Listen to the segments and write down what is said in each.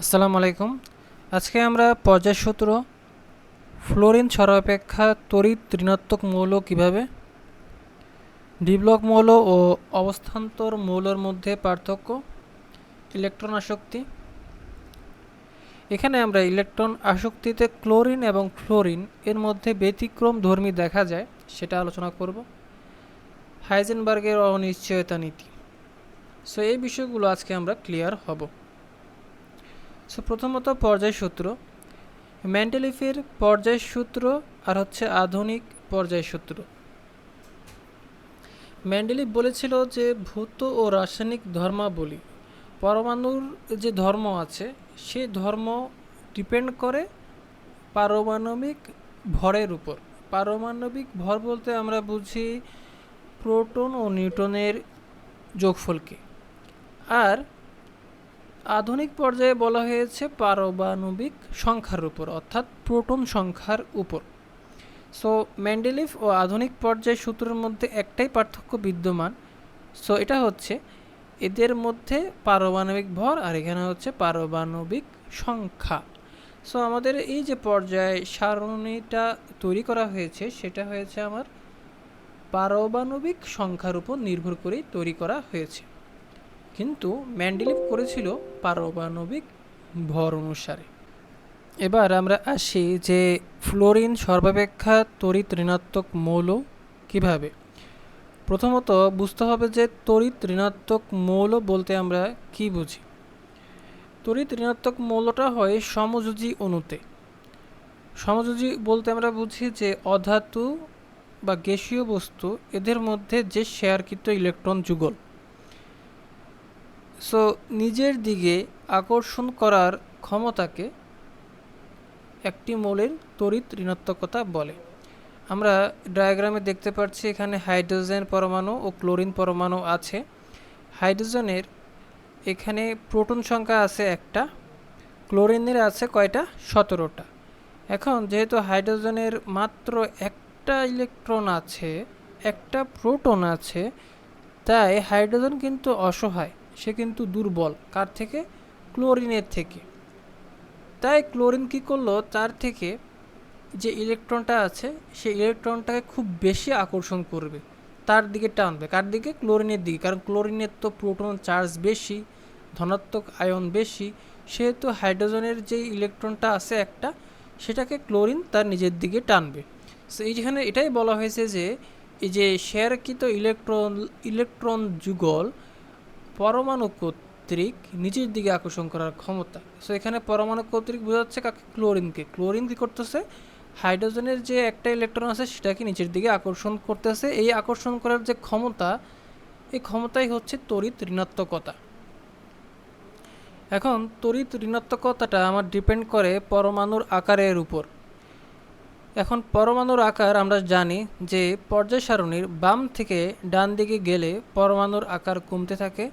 আসসালামু আলাইকুম। আজকে আমরা পর্যায় সূত্র, ফ্লোরিন সর্বাপেক্ষা তড়িৎ ঋণাত্মক মৌল কীভাবে? ডিব্লক মৌল ও অবস্থান্তর মৌলের মধ্যে পার্থক্য, ইলেকট্রন আসক্তি। এখানে আমরা ইলেকট্রন আসক্তিতে ক্লোরিন এবং ফ্লোরিন এর মধ্যে ব্যতিক্রম ধর্মী দেখা যায়, সেটা আলোচনা করব। হাইজেনবার্গের অনিশ্চয়তা নীতি। সো এই বিষয়গুলো আজকে আমরা ক্লিয়ার হব। সো প্রথমত পর্যায় সূত্র। ম্যান্ডেলিফের পর্যায় সূত্র আর হচ্ছে আধুনিক পর্যায় সূত্র। ম্যান্ডেলিফ বলেছিল যে ভৌত ও রাসায়নিক ধর্মাবলী, পরমাণুর যে ধর্ম আছে, সে ধর্ম ডিপেন্ড করে পারমাণবিক ভরের উপর। পারমাণবিক ভর বলতে আমরা বুঝি প্রোটন ও নিউটনের যোগফলকে। আর আধুনিক পর্যায়ে বলা হয়েছে পারমাণবিক সংখ্যার উপর, অর্থাৎ প্রোটন সংখ্যার উপর। সো ম্যান্ডেলিফ ও আধুনিক পর্যায় সূত্রের মধ্যে একটাই পার্থক্য বিদ্যমান। সো এটা হচ্ছে এদের মধ্যে পারমাণবিক ভর আর এখানে হচ্ছে পারমাণবিক সংখ্যা। সো আমাদের এই যে পর্যায় সারণীটা তৈরি করা হয়েছে, সেটা হয়েছে আমার পারমাণবিক সংখ্যার উপর নির্ভর করেই তৈরি করা হয়েছে। কিন্তু ম্যান্ডেলিভ করেছিল পারমাণবিক ভর অনুসারে। এবার আমরা আসি যে ফ্লোরিন সর্বাপেক্ষা তড়িৎ ঋণাত্মক মৌল কীভাবে? প্রথমত বুঝতে হবে যে তড়িৎ ঋণাত্মক মৌল বলতে আমরা কি বুঝি? তড়িৎ ঋণাত্মক মৌলটা হয় সমযোজী অণুতে। সমযোজী বলতে আমরা বুঝি যে অধাতু বা গ্যাসীয় বস্তু, এদের মধ্যে যে শেয়ারকৃত ইলেকট্রন যুগল। সো নিজের দিকে আকর্ষণ করার ক্ষমতাকে একটি মৌলের তড়িৎ ঋণাত্মকতা বলে। আমরা ডায়াগ্রামে দেখতে পাচ্ছি এখানে হাইড্রোজেন পরমাণু ও ক্লোরিন পরমাণু আছে। হাইড্রোজেনের এখানে প্রোটন সংখ্যা আছে একটা, ক্লোরিনের আছে কয়টা? সতেরোটা। এখন যেহেতু হাইড্রোজেনের মাত্র একটা ইলেকট্রন আছে, একটা প্রোটন আছে, তাই হাইড্রোজেন কিন্তু অসহায়। সে কিন্তু দুর্বল। কার থেকে? ক্লোরিনের থেকে। তাই ক্লোরিন কী করল? তার থেকে যে ইলেকট্রনটা আছে সেই ইলেকট্রনটাকে খুব বেশি আকর্ষণ করবে। তার দিকে টানবে। কার দিকে? ক্লোরিনের দিকে। কারণ ক্লোরিনের তো প্রোটন চার্জ বেশি, ধনাত্মক আয়ন বেশি। সেহেতু হাইড্রোজেনের যে ইলেকট্রনটা আছে একটা, সেটাকে ক্লোরিন তার নিজের দিকে টানবে। সো এই যেখানে এটাই বলা হয়েছে যে, এই যে শেয়ারকৃত ইলেকট্রন ইলেকট্রন যুগল পরমাণু কর্তৃক নিচের দিকে আকর্ষণ করার ক্ষমতা। সো এখানে পরমাণু কর্তৃক বোঝাচ্ছে কাকে? ক্লোরিনকে। ক্লোরিন কী করতেছে? হাইড্রোজেনের যে একটা ইলেকট্রন আছে, সেটাকে নিচের দিকে আকর্ষণ করতেছে। এই আকর্ষণ করার যে ক্ষমতা, এই ক্ষমতাই হচ্ছে তড়িৎ ঋণাত্মকতা। এখন, তড়িৎ ঋণাত্মকতাটা আমার ডিপেন্ড করে পরমাণুর আকারের উপর। এখন, পরমাণুর আকার আমরা জানি যে, পর্যায় সারণীর বাম থেকে ডান দিকে গেলে পরমাণুর আকার কমতে থাকে।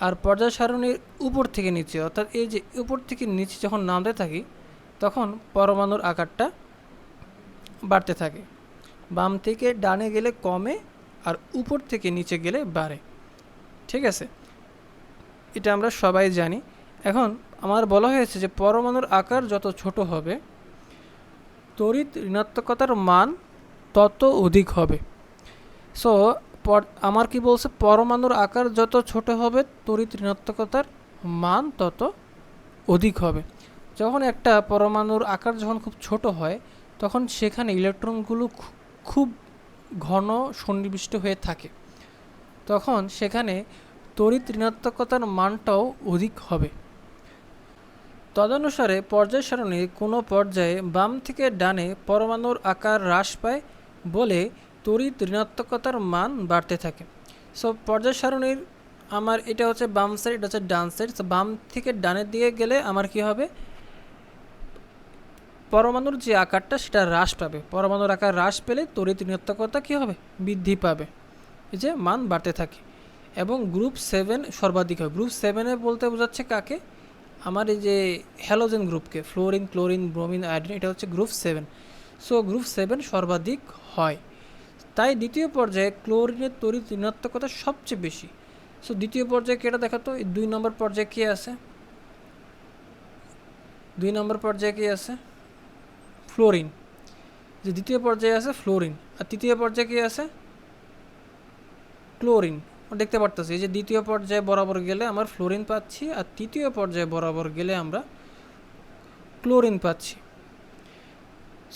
আর পর্যায় সারণীর উপর থেকে নিচে, অর্থাৎ এই যে উপর থেকে নিচে যখন নামতে থাকি, তখন পরমাণুর আকারটা বাড়তে থাকে। বাম থেকে ডানে গেলে কমে আর উপর থেকে নিচে গেলে বাড়ে। ঠিক আছে? এটা আমরা সবাই জানি। এখন আমার বলা হয়েছে যে পরমাণুর আকার যত ছোট হবে, তড়িৎ ঋণাত্মকতার মান তত অধিক হবে। সো আমার কি বলছে, পরমাণুর আকার যত ছোট হবে তড়িৎ ঋণাত্মকতার মান তত অধিক হবে। যখন একটা পরমাণুর আকার যখন খুব ছোট হয়, তখন সেখানে ইলেকট্রনগুলো খুব ঘন সন্নিবিষ্ট হয়ে থাকে। তখন সেখানে তড়িৎ ঋণাত্মকতার মানটাও অধিক হবে। তদনুসারে পর্যায় সারণীর কোনো পর্যায়ে বাম থেকে ডানে পরমাণুর আকার হ্রাস পায় বলে তড়িৎ ঋণাত্মকতার মান বাড়তে থাকে। সো পর্যায় সারণীর আমার এটা হচ্ছে বাম সাইড এটা হচ্ছে ডান সাইড সো বাম থেকে ডানের দিকে গেলে আমার কি হবে? পরমাণুর যে আকারটা, সেটা হ্রাস পাবে। পরমাণুর আকার হ্রাস পেলে তড়িৎ ঋণাত্মকতা কী হবে? বৃদ্ধি পাবে। এই যে মান বাড়তে থাকে। এবং গ্রুপ সেভেন সর্বাধিক হয়। গ্রুপ সেভেনে বলতে বোঝাচ্ছে কাকে? আমার এই যে হ্যালোজেন গ্রুপকে ফ্লোরিন ক্লোরিন ব্রোমিন আয়োডিন এটা হচ্ছে group seven so group seven সর্বাধিক হয়। তাই দ্বিতীয় পর্যায়ে ক্লোরিনের তড়িৎ ঋণাত্মকতা সবচেয়ে বেশি। সো দ্বিতীয় পর্যায়ে কেটা দেখাতো এই দুই নম্বর পর্যায়ে কী আছে? দুই নম্বর পর্যায়ে কী আছে? ফ্লোরিন। যে দ্বিতীয় পর্যায়ে আছে ফ্লোরিন, আর তৃতীয় পর্যায়ে কী আছে? ক্লোরিন। দেখতে পারতেছি যে দ্বিতীয় পর্যায়ে বরাবর গেলে আমার ফ্লোরিন পাচ্ছি, আর তৃতীয় পর্যায়ে বরাবর গেলে আমরা ক্লোরিন পাচ্ছি।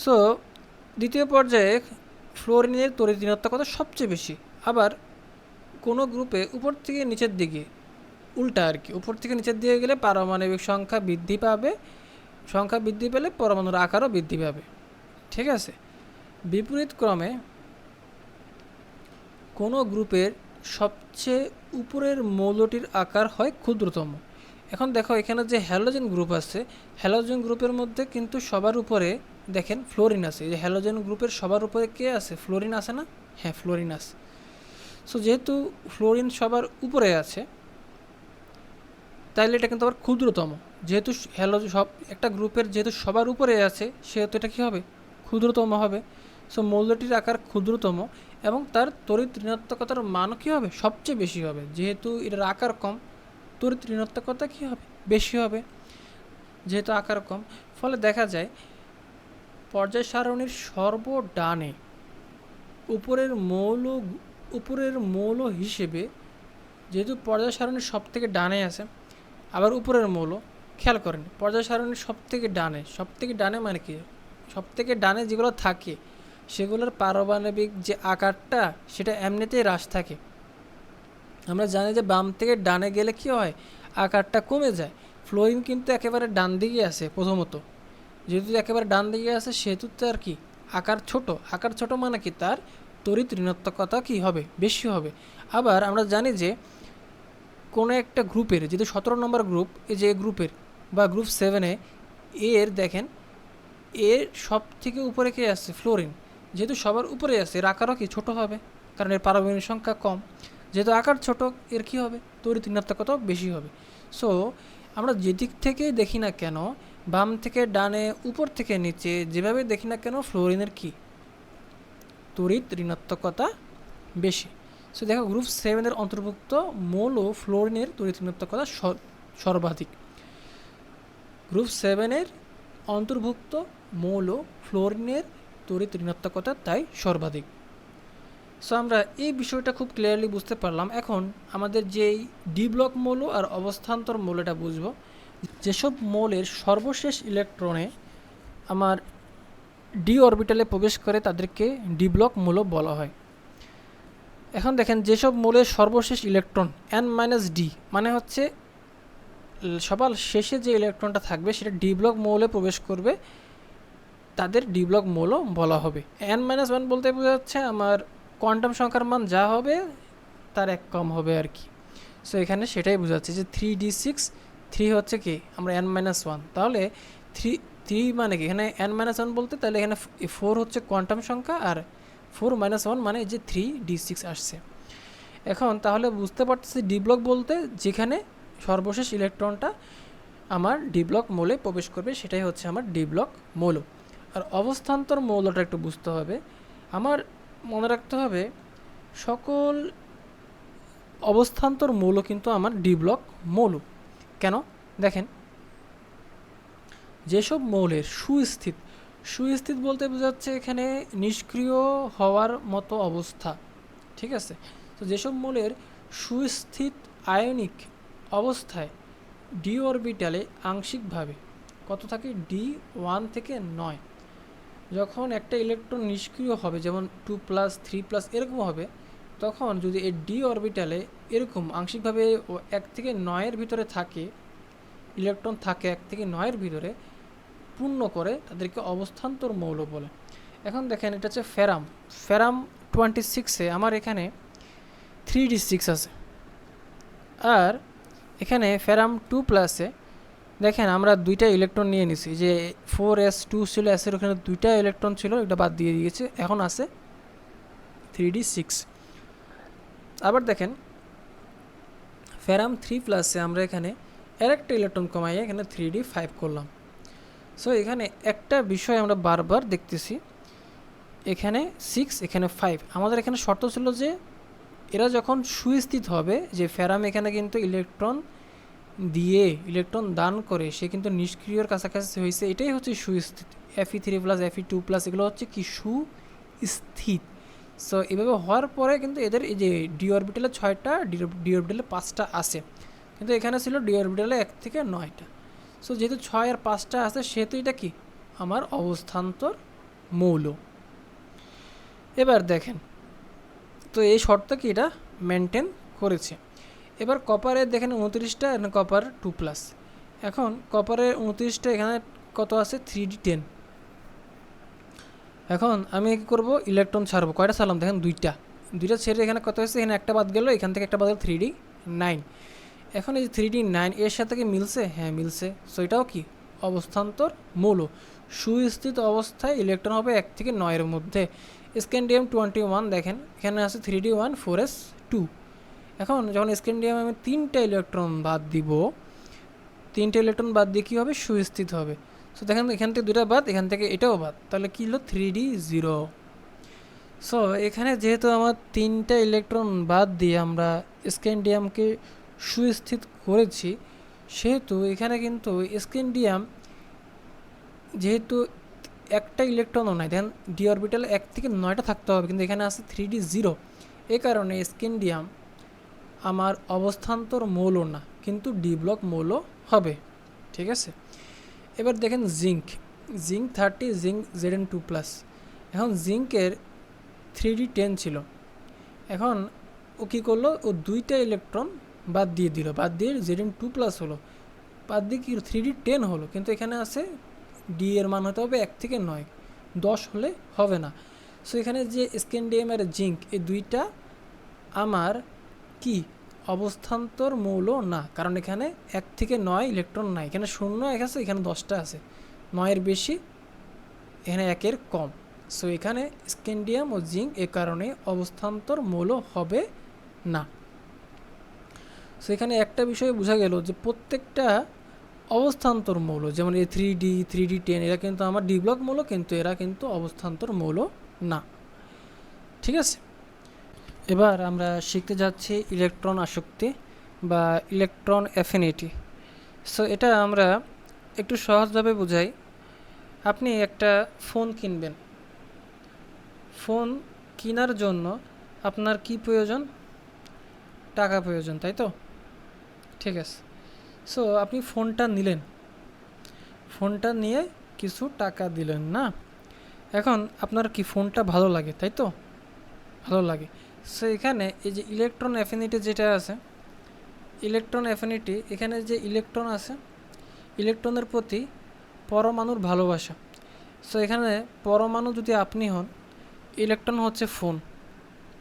সো দ্বিতীয় পর্যায়ে ফ্লোরিনের তড়িৎ ঋণাত্মকতা সবচেয়ে বেশি। আবার কোনো গ্রুপে উপর থেকে নিচের দিকে, উল্টা আর কি। উপর থেকে নিচের দিকে গেলে পারমাণবিক সংখ্যা বৃদ্ধি পাবে। সংখ্যা বৃদ্ধি পেলে পরমাণুর আকারও বৃদ্ধি পাবে। ঠিক আছে? বিপরীত ক্রমে কোনো গ্রুপের সবচেয়ে উপরের মৌলটির আকার হয় ক্ষুদ্রতম। এখন দেখো, এখানে যে হ্যালোজেন গ্রুপ আছে হ্যালোজেন গ্রুপের মধ্যে কিন্তু সবার উপরে দেখেন, ফ্লোরিন আছে। এই যে হ্যালোজেন গ্রুপের সবার উপরে কে আছে? ফ্লোরিন আছে না? হ্যাঁ ফ্লোরিন আছে। সো যেহেতু ফ্লোরিন সবার উপরে আছে, তাইলে এটা কিন্তু আবার ক্ষুদ্রতম। যেহেতু হ্যালো, সব একটা গ্রুপের যেহেতু সবার উপরে আছে, সেহেতু এটা কী হবে? ক্ষুদ্রতম হবে। সো মৌলটির আকার ক্ষুদ্রতম এবং তার তড়িৎ ঋণাত্মকতার মানও কী হবে? সবচেয়ে বেশি হবে। যেহেতু এটার আকার কম, তড়িৎ ঋণাত্মকতা কী হবে? বেশি হবে। যেহেতু আকার কম, ফলে দেখা যায় পর্যায় সারণীর সর্বডানে উপরের মৌল উপরের মৌল হিসেবে যেহেতু পর্যায় সারণীর সব থেকে ডানে আছে, আবার উপরের মৌল, খেয়াল করেন, পর্যায় সারণীর সব থেকে ডানে সব থেকে ডানে মানে কি? সব থেকে ডানে যেগুলো থাকে, সেগুলোর পারমাণবিক যে আকারটা, সেটা এমনিতেই হ্রাস থাকে। আমরা জানি যে বাম থেকে ডানে গেলে কি হয়? আকারটা কমে যায়। ফ্লোরিন কিন্তু একেবারে ডান দিকে আছে প্রথমত। যেহেতু একেবারে ডান দিকে আছে, সেহেতু তার কি? আকার ছোট। আকার ছোট মানে কি? তার তড়িৎ ঋণাত্মকতা কী হবে? বেশি হবে। আবার আমরা জানি যে কোনো একটা গ্রুপের, যেহেতু সতেরো নম্বর গ্রুপ, এই যে গ্রুপের বা গ্রুপ সেভেনে এর দেখেন, এর সব থেকে উপরে কে আসছে ফ্লোরিন। যেহেতু সবার উপরে আছে, এর আকারও কি? ছোটো হবে। কারণ এর পারমাণবিক সংখ্যা কম। যেহেতু আকার ছোট, এর কি হবে? তড়িৎ ঋণাত্মকতাও বেশি হবে। সো আমরা যেদিক থেকেই দেখি না কেন বাম থেকে ডানে, উপর থেকে নিচে, যেভাবে দেখি না কেন ফ্লোরিনের কি? তড়িৎ ঋণাত্মকতা বেশি। সো দেখো গ্রুপ সেভেনের অন্তর্ভুক্ত মৌল ও ফ্লোরিনের তড়িৎ ঋণাত্মকতা সর্বাধিক। গ্রুপ সেভেনের অন্তর্ভুক্ত মৌল ফ্লোরিনের তড়িৎ ঋণাত্মকতা তাই সর্বাধিক। সো আমরা এই বিষয়টা খুব ক্লিয়ারলি বুঝতে পারলাম। এখন আমাদের যেই ডি ব্লক মৌল আর অবস্থান্তর মৌলটা বুঝব। যেসব মৌলের সর্বশেষ ইলেকট্রনে আমার ডি অরবিটালে প্রবেশ করে তাদেরকে ডি ব্লক মৌল বলা হয়। এখন দেখেন যেসব মৌলের সর্বশেষ ইলেকট্রন এন মাইনাস ডি মানে হচ্ছে সবার শেষে যে ইলেকট্রনটা থাকবে সেটা ডি ব্লক মৌলে প্রবেশ করবে, তাদের ডি ব্লক মৌল বলা হবে। এন মাইনাস ওয়ান বলতে বোঝা যাচ্ছে আমার কোয়ান্টাম সংখ্যার মান যা হবে, তার এক কম হবে আর কি। সো এখানে সেটাই বোঝাচ্ছে যে থ্রি ডি সিক্স থ্রি হচ্ছে কি? আমরা এন মাইনাস ওয়ান তাহলে থ্রি থ্রি মানে কি? এখানে এন মাইনাস ওয়ান বলতে তাহলে এখানে ফোর হচ্ছে কোয়ান্টাম সংখ্যা আর ফোর মাইনাস ওয়ান মানে যে থ্রি ডি সিক্স আসছে। এখন তাহলে বুঝতে পারতেছি ডি ব্লক বলতে যেখানে সর্বশেষ ইলেকট্রনটা আমার ডি ব্লক মৌলে প্রবেশ করবে, সেটাই হচ্ছে আমার ডি ব্লক মৌল। আর অবস্থান্তর মৌলটা একটু বুঝতে হবে। আমার মনে রাখতে হবে, সকল অবস্থান্তর মৌল কিন্তু আমার ডি ব্লক মৌল। কেন? দেখেন, যেসব মৌলের সুস্থিত সুস্থিত বলতে বোঝাচ্ছে এখানে নিষ্ক্রিয় হওয়ার মতো অবস্থা, ঠিক আছে? তো যেসব মৌলের সুস্থিত আয়নিক অবস্থায় ডি অরবিটালে আংশিকভাবে, কত থাকে? ডি ওয়ান থেকে নয়। যখন একটা ইলেকট্রন নিষ্ক্রিয় হবে, যেমন টু প্লাস থ্রি প্লাস এরকম হবে, তখন যদি এই ডি অরবিটালে এরকম আংশিকভাবে এক থেকে নয়ের ভিতরে থাকে ইলেকট্রন থাকে এক থেকে নয়ের ভিতরে পূর্ণ করে তাদেরকে অবস্থান্তর মৌল বলে। এখন দেখেন এটা হচ্ছে ফেরাম। ফেরাম টোয়েন্টি সিক্সে আমার এখানে থ্রি ডি সিক্স আছে। আর এখানে ফেরাম টু প্লাসে দেখেন আমরা দুইটা ইলেকট্রন নিয়ে নিছি। যে ফোর এস টু ছিল এসের ওখানে দুইটা ইলেকট্রন ছিল, এটা বাদ দিয়ে দিয়েছে। এখন আছে থ্রি ডি সিক্স আবার দেখেন ফেরাম থ্রি প্লাসে আমরা এখানে আর একটা ইলেকট্রন কমাইয়ে এখানে থ্রি ডি ফাইভ করলাম। সো এখানে একটা বিষয় আমরা বারবার দেখতেছি। এখানে সিক্স এখানে ফাইভ আমাদের এখানে শর্ত ছিল যে, এরা যখন সুস্থিত হবে, যে ফেরাম এখানে কিন্তু ইলেকট্রন দিয়ে ইলেকট্রন দান করে, সে কিন্তু নিষ্ক্রিয়র কাছাকাছি হয়েছে। এটাই হচ্ছে সুস্থিত। Fe three plus Fe two plus এগুলো হচ্ছে কি সুস্থিত। সো এভাবে হওয়ার পরে কিন্তু এদের এই যে ডি অরবিটালে ছয়টা ডি অরবিটালে পাঁচটা আছে। কিন্তু এখানে ছিল ডি অরবিটালে এক থেকে নয়টা। সো যেহেতু ছয় আর পাঁচটা আছে, সেহেতু এটা কি? আমার অবস্থান্তর মৌল। এবার দেখেন। তো এই শর্ত কি এটা? মেনটেন করেছে। এবার কপারে দেখেন উনত্রিশটা কপার টু প্লাস এখন কপারের উনত্রিশটা এখানে কত আছে? থ্রি ডি টেন এখন আমি কী করব? ইলেকট্রন ছাড়বো। কয়টা ছাড়লাম? দেখেন দুইটা। দুইটা ছেড়ে এখানে কত হয়েছে? এখানে একটা বাদ গেল, এখান থেকে একটা বাদ গেল থ্রি ডি নাইন এখন এই থ্রি ডি নাইন এর সাথে কি মিলছে? হ্যাঁ মিলছে। সো এটাও কি? অবস্থান্তর মৌল। সুস্থিত অবস্থায় ইলেকট্রন হবে এক থেকে নয়ের মধ্যে। স্ক্যান্ডিয়াম টোয়েন্টি ওয়ান দেখেন, এখানে আছে three D one four S two এখন যখন স্ক্যান্ডিয়াম আমি তিনটা ইলেকট্রন বাদ দিব, তিনটে ইলেকট্রন বাদ দিয়ে কী হবে? সুস্থিত হবে। সো দেখেন, এখান থেকে দুটা বাদ, এখান থেকে এটাও বাদ। তাহলে কী হলো? থ্রি ডি জিরো সো এখানে যেহেতু আমার তিনটা ইলেকট্রন বাদ দিয়ে আমরা স্ক্যান্ডিয়ামকে সুস্থিত করেছি, সেহেতু এখানে কিন্তু স্ক্যান্ডিয়াম যেহেতু একটা ইলেকট্রনও নাই, দেখেন ডি অরবিটাল এক থেকে নয়টা থাকতে হবে, কিন্তু এখানে আছে থ্রি ডি জিরো এ কারণে স্ক্যান্ডিয়াম আমার অবস্থান্তর মৌল না, কিন্তু ডি ব্লক মৌল হবে, ঠিক আছে? এবার দেখেন zinc zinc thirty zinc Z N two plus এখন জিঙ্কের থ্রি ডি টেন ছিল। এখন ও কী করল? ও দুইটা ইলেকট্রন বাদ দিয়ে দিল। বাদ দিয়ে জেড এন টু প্লাস হলো। বাদ দিয়ে কি থ্রি ডি টেন হলো। কিন্তু এখানে আছে ডি এর মান হতে হবে এক থেকে নয়। দশ হলে হবে না। সো এখানে যে স্ক্যান্ডিয়াম আর জিঙ্ক এই দুইটা আমার কি? অবস্থান্তর মৌল না। কারণ এখানে এক থেকে নয় ইলেকট্রন নাই। এখানে শূন্য এক আছে, এখানে দশটা আছে। নয়ের বেশি, এখানে একের কম। সো এখানে স্ক্যান্ডিয়াম ও জিঙ্ক এ কারণে অবস্থান্তর মৌল হবে না। সো এখানে একটা বিষয় বোঝা গেল যে প্রত্যেকটা অবস্থান্তর মৌল, যেমন এ three D three D ten এরা কিন্তু আমার ডি ব্লক মৌল, কিন্তু এরা কিন্তু অবস্থান্তর মৌল না। ঠিক আছে? এবার আমরা শিখতে যাচ্ছি ইলেকট্রন আসক্তি বা ইলেকট্রন অ্যাফিনিটি সো এটা আমরা একটু সহজভাবে বোঝাই। আপনি একটা ফোন কিনবেন। ফোন কেনার জন্য আপনার কি প্রয়োজন? টাকা প্রয়োজন, তাই তো? ঠিক আছে। সো আপনি ফোনটা নিলেন। ফোনটা নিয়ে কিছু টাকা দিলেন, না? এখন আপনার কি ফোনটা ভালো লাগে, তাই তো? ভালো লাগে। সো এখানে এই যে ইলেকট্রন অ্যাফিনিটি যেটা আছে ইলেকট্রন অ্যাফিনিটি এখানে যে ইলেকট্রন আছে ইলেকট্রনের প্রতি পরমাণুর ভালোবাসা। সো এখানে পরমাণু যদি আপনি হন ইলেকট্রন হচ্ছে ফোন।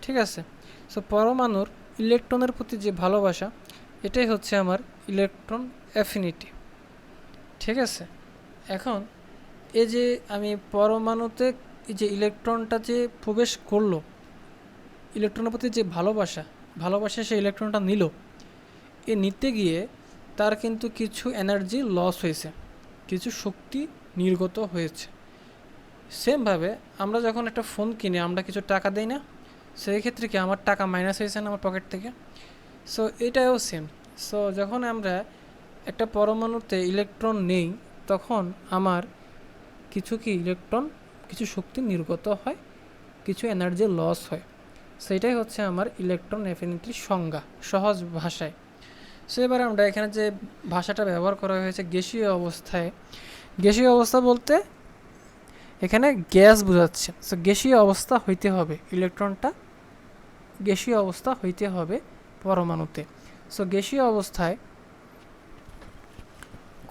ঠিক আছে? সো পরমাণুর ইলেকট্রনের প্রতি যে ভালোবাসা এটাই হচ্ছে আমার ইলেকট্রন অ্যাফিনিটি। ঠিক আছে? এখন এই যে আমি পরমাণুতে যে ইলেকট্রনটা যে প্রবেশ করল, ইলেকট্রনের প্রতি যে ভালোবাসা ভালোবাসা সে ইলেকট্রনটা নিল, এ নিতে গিয়ে তার কিন্তু কিছু এনার্জি লস হয়েছে, কিছু শক্তি নির্গত হয়েছে। সেমভাবে আমরা যখন একটা ফোন কিনে, আমরা কিছু টাকা দিই না সেই ক্ষেত্রে কি আমার টাকা মাইনাস হয়েছে না আমার পকেট থেকে? সো এটাও সেম সো যখন আমরা একটা পরমাণুতে ইলেকট্রন নেই, তখন আমার কিছু কি ইলেকট্রন কিছু শক্তি নির্গত হয়, কিছু এনার্জি লস হয়। সেটাই হচ্ছে আমার ইলেকট্রন অ্যাফিনিটির সংজ্ঞা, সহজ ভাষায়। সো এবার আমরা এখানে যে ভাষাটা ব্যবহার করা হয়েছে, গ্যাসীয় অবস্থায়। গ্যাসীয় অবস্থা বলতে এখানে গ্যাস বোঝাচ্ছে। সো গ্যাসীয় অবস্থা হইতে হবে ইলেকট্রনটা গ্যাসীয় অবস্থা হইতে হবে পরমাণুতে। সো গ্যাসীয় অবস্থায়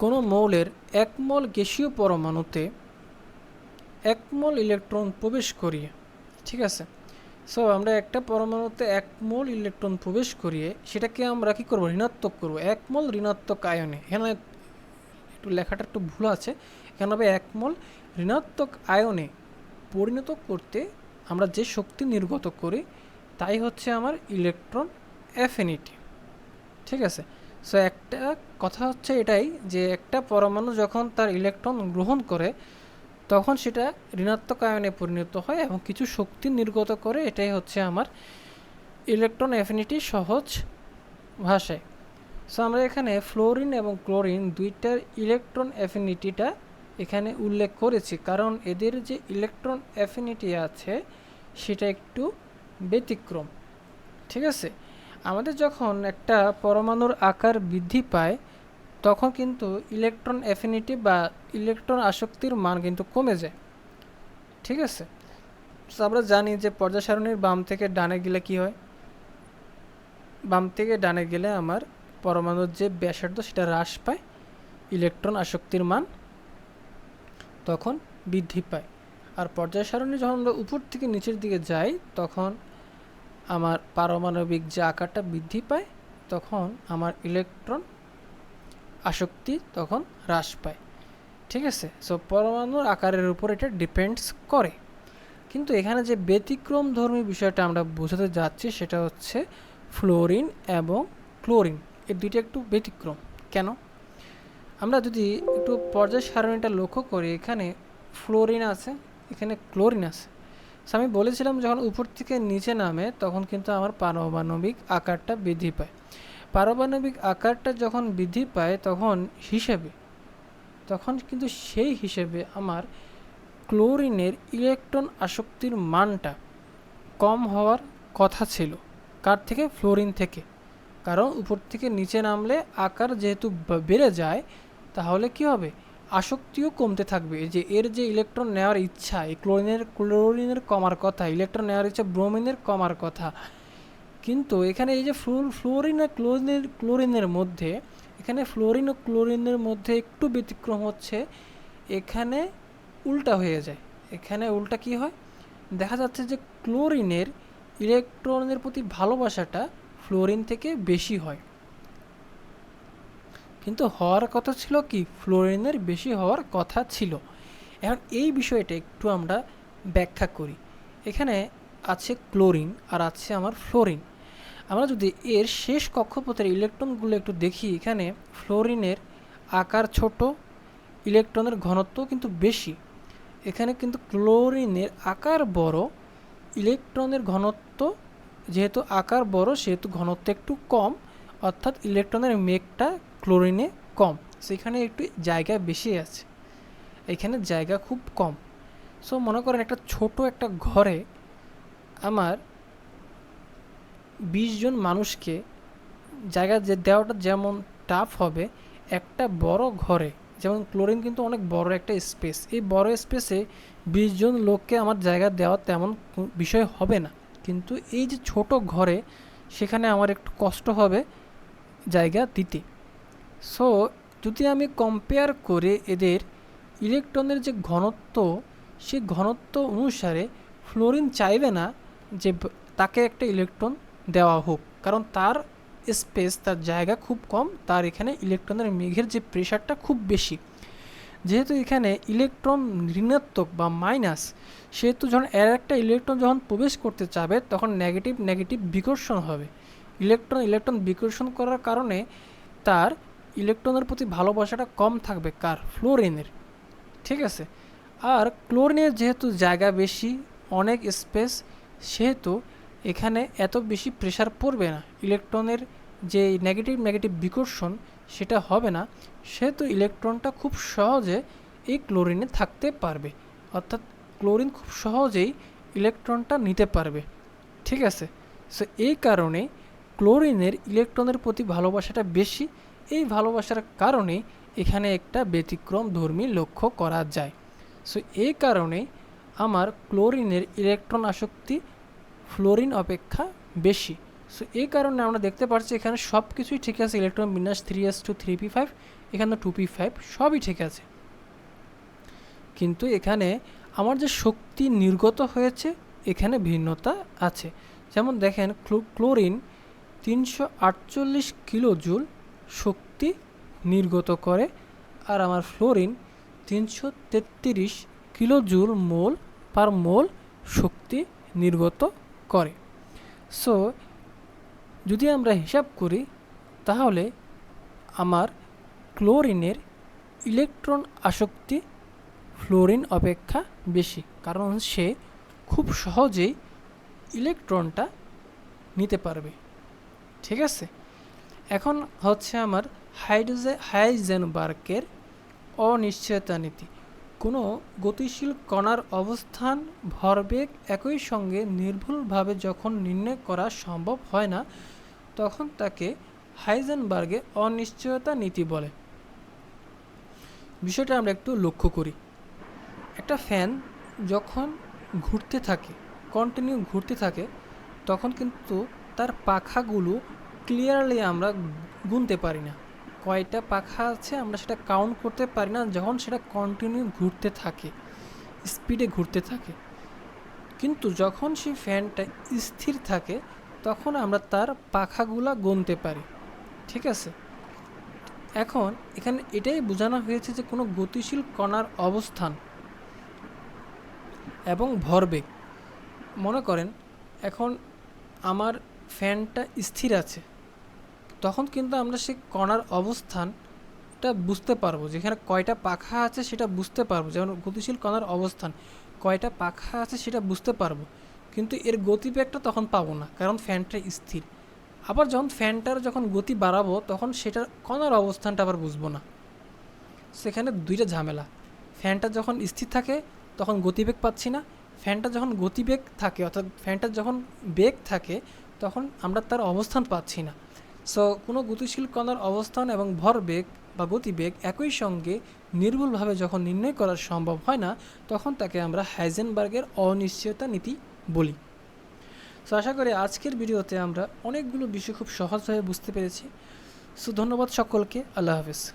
কোনো মৌলের এক মোল গ্যাসীয় পরমাণুতে এক মোল ইলেকট্রন প্রবেশ করিয়ে, ঠিক আছে? সো আমরা একটা পরমাণুতে এক মোল ইলেকট্রন প্রবেশ করিয়ে সেটাকে আমরা কী করব? ঋণাত্মক করব। এক মোল ঋণাত্মক আয়নে, এখানে একটু লেখাটা একটু ভুল আছে। এখানে হবে এক মোল ঋণাত্মক আয়নে পরিণত করতে আমরা যে শক্তি নির্গত করি, তাই হচ্ছে আমার ইলেকট্রন অ্যাফিনিটি ঠিক আছে? সো একটা কথা হচ্ছে এটাই যে একটা পরমাণু যখন তার ইলেকট্রন গ্রহণ করে, তখন সেটা ঋণাত্মক আয়নে পরিণত হয় এবং কিছু শক্তি নির্গত করে, এটাই হচ্ছে আমার ইলেকট্রন অ্যাফিনিটি সহজ ভাষায়। সো আমরা এখানে ফ্লোরিন এবং ক্লোরিন দুইটার ইলেকট্রন অ্যাফিনিটিটা এখানে উল্লেখ করেছি। কারণ এদের যে ইলেকট্রন অ্যাফিনিটি আছে, সেটা একটু ব্যতিক্রম, ঠিক আছে? আমাদের যখন একটা পরমাণুর আকার বৃদ্ধি পায়, তখন কিন্তু ইলেকট্রন অ্যাফিনিটি বা ইলেকট্রন আসক্তির মান কিন্তু কমে যায়। ঠিক আছে? আমরা জানি যে পর্যায় সারণীর বাম থেকে ডানে গেলে কি হয়? বাম থেকে ডানে গেলে আমার পরমাণুর যে ব্যাসার্ধ, সেটা হ্রাস পায়, ইলেকট্রন আসক্তির মান তখন বৃদ্ধি পায়। আর পর্যায় সারণী যখন আমরা উপর থেকে নিচের দিকে যাই, তখন আমার পারমাণবিক যে আকারটা বৃদ্ধি পায়, তখন আমার ইলেকট্রন আসক্তি তখন হ্রাস পায়। ঠিক আছে? সো পরমাণুর আকারের উপর এটা ডিপেন্ডস করে। কিন্তু এখানে যে ব্যতিক্রম ধর্মী বিষয়টা আমরা বোঝাতে যাচ্ছি, সেটা হচ্ছে ফ্লোরিন এবং ক্লোরিন এই দুইটা একটু ব্যতিক্রম। কেন? আমরা যদি একটু পর্যায় সারণীটা লক্ষ্য করি, এখানে ফ্লোরিন আছে, এখানে ক্লোরিন আছে। সো আমি বলেছিলাম, যখন উপর থেকে নিচে নামে, তখন কিন্তু আমার পারমাণবিক আকারটা বৃদ্ধি পায়। পারমাণবিক আকারটা যখন বৃদ্ধি পায়, তখন হিসেবে, তখন কিন্তু সেই হিসেবে আমার ক্লোরিনের ইলেকট্রন আসক্তির মানটা কম হওয়ার কথা ছিল। কার থেকে? ফ্লোরিন থেকে। কারণ উপর থেকে নিচে নামলে আকার যেহেতু বেড়ে যায়, তাহলে কি হবে? আসক্তিও কমতে থাকবে। যে এর যে ইলেকট্রন নেওয়ার ইচ্ছা, এই ক্লোরিনের ক্লোরিনের কমার কথা, ইলেকট্রন নেওয়ার ইচ্ছা ব্রোমিনের কমার কথা। কিন্তু এখানে এই যে ফ্লোর, ফ্লোরিন আর ক্লোরিনের ক্লোরিনের মধ্যে, এখানে ফ্লোরিন ও ক্লোরিনের মধ্যে একটু ব্যতিক্রম হচ্ছে, এখানে উল্টা হয়ে যায়। এখানে উল্টা কি হয়? দেখা যাচ্ছে যে ক্লোরিনের ইলেকট্রনের প্রতি ভালোবাসাটা ফ্লোরিন থেকে বেশি হয়। কিন্তু হওয়ার কথা ছিল কি? ফ্লোরিনের বেশি হওয়ার কথা ছিল। এখন এই বিষয়টা একটু আমরা ব্যাখ্যা করি। এখানে আছে ক্লোরিন আর আছে আমার ফ্লোরিন। আমরা যদি এর শেষ কক্ষপথের ইলেকট্রনগুলো একটু দেখি, এখানে ফ্লোরিনের আকার ছোট, ইলেকট্রনের ঘনত্ব কিন্তু বেশি। এখানে কিন্তু ক্লোরিনের আকার বড়, ইলেকট্রনের ঘনত্ব যেহেতু আকার বড়, সেহেতু ঘনত্ব একটু কম, অর্থাৎ ইলেকট্রনের মেঘটা ক্লোরিনে কম। সেখানে একটু জায়গা বেশি আছে। এখানে জায়গা খুব কম। সো মনে করেন একটা ছোট একটা ঘরে আমার বিশ জন মানুষকে জায়গা যে দেওয়াটা যেমন টাফ হবে, একটা বড় ঘরে, যেমন ক্লোরিন কিন্তু অনেক বড় একটা স্পেস এই বড় স্পেসে বিশ জন লোককে আমার জায়গা দেওয়া তেমন বিষয় হবে না। কিন্তু এই যে ছোট ঘরে, সেখানে আমার একটু কষ্ট হবে জায়গা দিতে। সো যদি আমি কম্পেয়ার করে এদের ইলেকট্রনের যে ঘনত্ব সে ঘনত্ব অনুসারে ফ্লোরিন চাইবে না যে তাকে একটা ইলেকট্রন দেওয়া হোক। কারণ তার স্পেস তার জায়গা খুব কম, তার এখানে ইলেকট্রনের মেঘের যে প্রেশারটা খুব বেশি। যেহেতু এখানে ইলেকট্রন ঋণাত্মক বা মাইনাস সেহেতু যখন এর একটা ইলেকট্রন যখন প্রবেশ করতে চাবে, তখন নেগেটিভ নেগেটিভ বিকর্ষণ হবে। ইলেকট্রন ইলেকট্রন বিকর্ষণ করার কারণে তার ইলেকট্রনের প্রতি ভালোবাসাটা কম থাকবে কার? ফ্লোরিনের। ঠিক আছে? আর ক্লোরিনের যেহেতু জায়গা বেশি, অনেক স্পেস, সেহেতু এখানে এত বেশি প্রেশার পড়বে না। ইলেকট্রনের যে নেগেটিভ নেগেটিভ বিকর্ষণ, সেটা হবে না। সেহেতু ইলেকট্রনটা খুব সহজে এই ক্লোরিনে থাকতে পারবে। অর্থাৎ ক্লোরিন খুব সহজেই ইলেকট্রনটা নিতে পারবে। ঠিক আছে? সো, এই কারণে ক্লোরিনের ইলেকট্রনের প্রতি ভালোবাসাটা বেশি এই ভালোবাসার কারণে এখানে একটা ব্যতিক্রম ধর্মী লক্ষ্য করা যায়। সো এই কারণে আমার ক্লোরিনের ইলেকট্রন আসক্তি ফ্লোরিন অপেক্ষা বেশি। সো এই কারণে আমরা দেখতে পাচ্ছি এখানে সব কিছুই ঠিক আছে। ইলেকট্রন বিন্যাস three S two three P five এখানে টু পি ফাইভ সবই ঠিক আছে। কিন্তু এখানে আমার যে শক্তি নির্গত হয়েছে, এখানে ভিন্নতা আছে। যেমন দেখেন ক্লোরিন তিনশো আটচল্লিশ কিলো জুল শক্তি নির্গত করে আর আমার ফ্লোরিন তিনশো তেত্রিশ kilo joule mole per mole শক্তি নির্গত করে। সো যদি আমরা হিসাব করি, তাহলে আমার ক্লোরিনের ইলেকট্রন আসক্তি ফ্লোরিন অপেক্ষা বেশি, কারণ সে খুব সহজেই ইলেকট্রনটা নিতে পারবে। ঠিক আছে? এখন হচ্ছে আমার হাইড্রোজে, হাইজেনবার্গের অনিশ্চয়তা নীতি। কোনো গতিশীল কণার অবস্থান ভরবেগ একই সঙ্গে নির্ভুলভাবে যখন নির্ণয় করা সম্ভব হয় না, তখন তাকে হাইজেনবার্গে অনিশ্চয়তা নীতি বলে। বিষয়টা আমরা একটু লক্ষ্য করি। একটা ফ্যান যখন ঘুরতে থাকে কন্টিনিউ ঘুরতে থাকে, তখন কিন্তু তার পাখাগুলো ক্লিয়ারলি আমরা গুনতে পারি না। কয়টা পাখা আছে আমরা সেটা কাউন্ট করতে পারি না, যখন সেটা কন্টিনিউ ঘুরতে থাকে স্পিডে ঘুরতে থাকে। কিন্তু যখন সেই ফ্যানটা স্থির থাকে, তখন আমরা তার পাখাগুলা গুনতে পারি। ঠিক আছে? এখন এখানে এটাই বোঝানো হয়েছে যে কোনো গতিশীল কণার অবস্থান এবং ভরবেগ। মনে করেন, এখন আমার ফ্যানটা স্থির আছে। তখন কিন্তু আমরা সেই কণার অবস্থানটা বুঝতে পারব। যেখানে কয়টা পাখা আছে সেটা বুঝতে পারব। যেমন গতিশীল কণার অবস্থান, কয়টা পাখা আছে সেটা বুঝতে পারব। কিন্তু এর গতিবেগটা তখন পাবো না, কারণ ফ্যানটা স্থির। আবার যখন ফ্যানটার যখন গতি বাড়াবো, তখন সেটার কণার অবস্থানটা আবার বুঝব না। সেখানে দুইটা ঝামেলা। ফ্যানটা যখন স্থির থাকে, তখন গতিবেগ পাচ্ছি না। ফ্যানটা যখন গতিবেগ থাকে, অর্থাৎ ফ্যানটার যখন বেগ থাকে, তখন আমরা তার অবস্থান পাচ্ছি না। সো কোনো গতিশীল কণার অবস্থান এবং ভরবেগ বা গতিবেগ একই সঙ্গে নির্ভুলভাবে যখন নির্ণয় করা সম্ভব হয় না, তখন তাকে আমরা হাইজেনবার্গের অনিশ্চয়তা নীতি বলি। সো আশা করি আজকের ভিডিওতে আমরা অনেকগুলো বিষয় খুব সহজভাবে বুঝতে পেরেছি। সো ধন্যবাদ সকলকে। আল্লাহ হাফেজ।